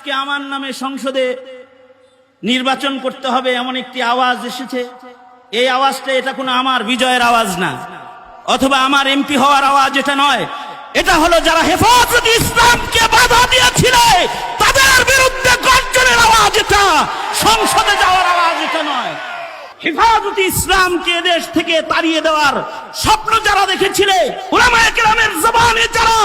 আজকে আমার নামে সংসদে নির্বাচন করতে হবে এমন একটি আওয়াজ এসেছে। এই আওয়াজটা এটা কোনো আমার বিজয়ের আওয়াজ না, অথবা আমার এমপি হওয়ার আওয়াজ এটা নয়। এটা হলো যারা হেফাজত ইসলামকে বাধা দিয়েছিল, তাদের বিরুদ্ধে গর্জনের আওয়াজ এটা, সংসদে যাওয়ার আওয়াজ এটা নয়। হেফাজত ইসলামকে দেশ থেকে তাড়িয়ে দেওয়ার স্বপ্ন যারা দেখেছিলে ওলামায়ে কেরামের জবানে যারা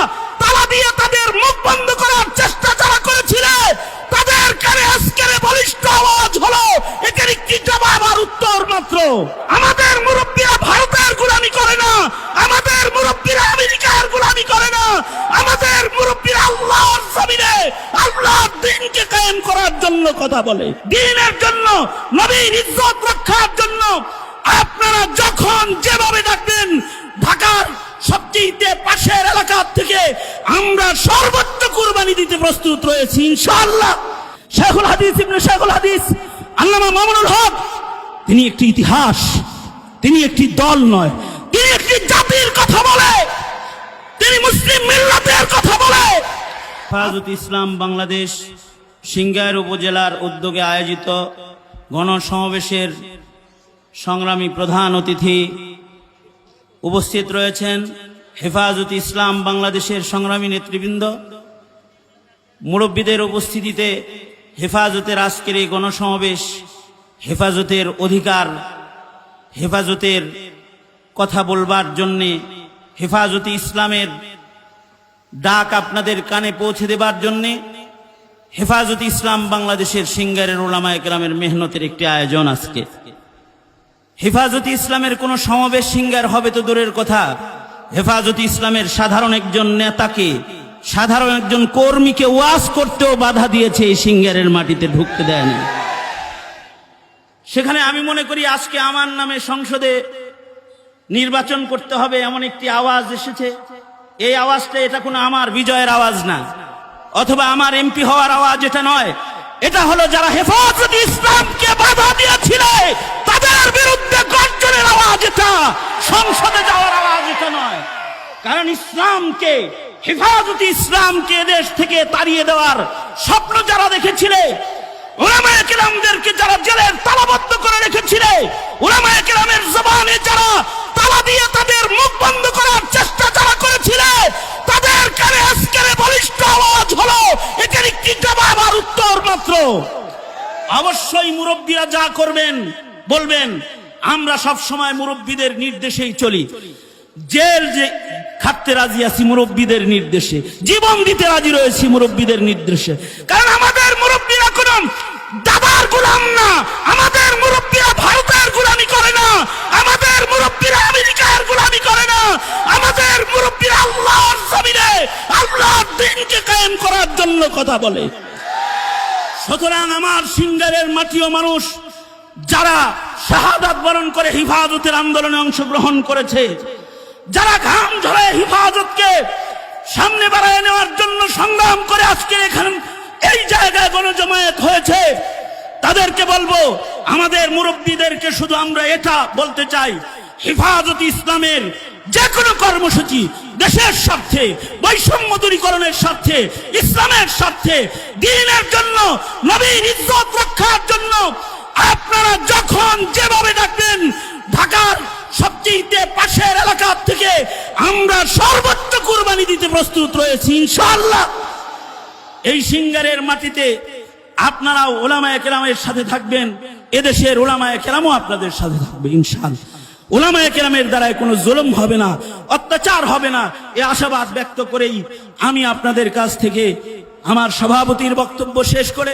কথা বলে। দিনের জন্য, নবীর ইজ্জত রক্ষার জন্য আপনারা যখন যেভাবে ডাকবেন ঢাকার সবচেয়ে পাশের এলাকার থেকে আমরা সর্বোচ্চ কুরবানি দিতে প্রস্তুত রয়েছি, ইনশাআল্লাহ। শেখুল হাদিস, ইবনে শেখুল হাদিস, আল্লামা মামুনুল হক, তিনি একটি ইতিহাস, তিনি একটি দল নয়, তিনি একটি জাতির কথা বলে, তিনি মুসলিম মিল্লাতের কথা বলে। হেফাজত ইসলাম বাংলাদেশ সিংগাইর উপজেলার উদ্যোগে আয়োজিত গণসমাবেশের সংগ্রামী প্রধান অতিথি উপস্থিত রয়েছেন হেফাজত ইসলাম বাংলাদেশের সংগ্রামী নেতৃবৃন্দ। মুরব্বীদের উপস্থিতিতে হেফাজতের আজকের এই গণসমাবেশ হেফাজতের অধিকার, হেফাজতের কথা বলবার জন্যে হেফাজতে ইসলামের ডাক আপনাদের কানে পৌঁছে দেবার জন্যে হেফাজত ইসলাম বাংলাদেশের সিঙ্গারের ওলামা একরামের মেহনতের একটি আয়োজন আজকে। হেফাজত ইসলামের কোনো সমাবেশ সিঙ্গার হবে তো দূরের কথা। হেফাজত ইসলামের সাধারণ একজন নেতাকে, সাধারণ একজন কর্মীকে ওয়াজ করতেও বাধা দিয়েছে এই সিঙ্গারের মাটিতে ঢুকতে দেয় না সেখানে আমি মনে করি আজকে আমার নামে সংসদে নির্বাচন করতে হবে এমন একটি আওয়াজ এসেছে। এই আওয়াজটা এটা কোনো আমার বিজয়ের আওয়াজ না। অথবা আমার এমপি হওয়ার আওয়াজ এটা নয়। এটা হলো যারা হেফাজত ইসলামকে বাধা দিয়েছিল, তাদের বিরুদ্ধে গর্জনের আওয়াজ এটা। সংসদে যাওয়ার আওয়াজ এটা নয়। কারণ ইসলামকে, হেফাজত ইসলামকে দেশ থেকে তাড়িয়ে দেওয়ার স্বপ্ন যারা দেখেছিলে ওলামায়ে কেরামদেরকে যারা জেলের তালাবদ্ধ করে রেখেছিলে ওলামায়ে কেরামের জবানে যারা তালা দিয়ে তাদের মুখ বন্ধ করার চেষ্টা যারা করেছিল তাদের কানে আজকের বলিষ্ঠ আওয়াজ হলো এটার একটি জবাব আর উত্তর মাত্র অবশ্যই মুরব্বীরা যা করবেন, বলবেন, আমরা সব সময় মুরব্বীদের নির্দেশেই চলি। জেল যে খাটতে রাজি আছি মুরব্বীদের নির্দেশে, জীবন দিতে রাজি রয়েছি মুরব্বীদের নির্দেশে। কারণ আমাদের মুরব্বীরা কোন দাদার গোলাম না, আমাদের মুরব্বীরা ভারতের গোলামি করে না, আমাদের মুরব্বীরা আমেরিকার গোলামি করে না, আমাদের মুরব্বীরা আল্লাহর জমিনে, আল্লাহর দিনকে কায়েম করার জন্য কথা বলে। সুতরাং আমার সিঙ্গারের মাটিও মানুষ, যারা শাহাদাত বরণ করে হিফাজতের আন্দোলনে অংশগ্রহণ করেছে, যারা ঘাম ঝরে হিফাজতকে সামনে বাড়ায় নেওয়ার জন্য সংগ্রাম করে আজকে এখানে এই জায়গায় গণজমায়েত হয়েছে, তাদেরকে বলব, আমাদের মুরব্বীদেরকে শুধু আমরা এটা বলতে চাই, হেফাজত ইসলামের যে কোনো কর্মসূচি, দেশের স্বার্থে বৈষম্য দূরীকরণের স্বার্থে, ইসলামের স্বার্থে, দিনের জন্য, নবীর ইজ্জত রক্ষার জন্য, আপনারা যখন যেভাবে ডাকবেন, ঢাকার সবচেয়ে পাশের এলাকার থেকে আমরা সর্বোচ্চ কুরবানি দিতে প্রস্তুত রয়েছি, ইনশাআল্লাহ। এই সিঙ্গারের মাটিতে আপনারা ওলামায় কেরামের সাথে থাকবেন, এদেশের ওলামায় কেরামও আপনাদের সাথে থাকবে, ইনশাআল্লাহ। ওলামায় কেরামের দ্বারায় কোনো জুলুম হবে না, অত্যাচার হবে না। এ আশাবাদ ব্যক্ত করেই আমি আপনাদের কাছ থেকে আমার সভাপতির বক্তব্য শেষ করে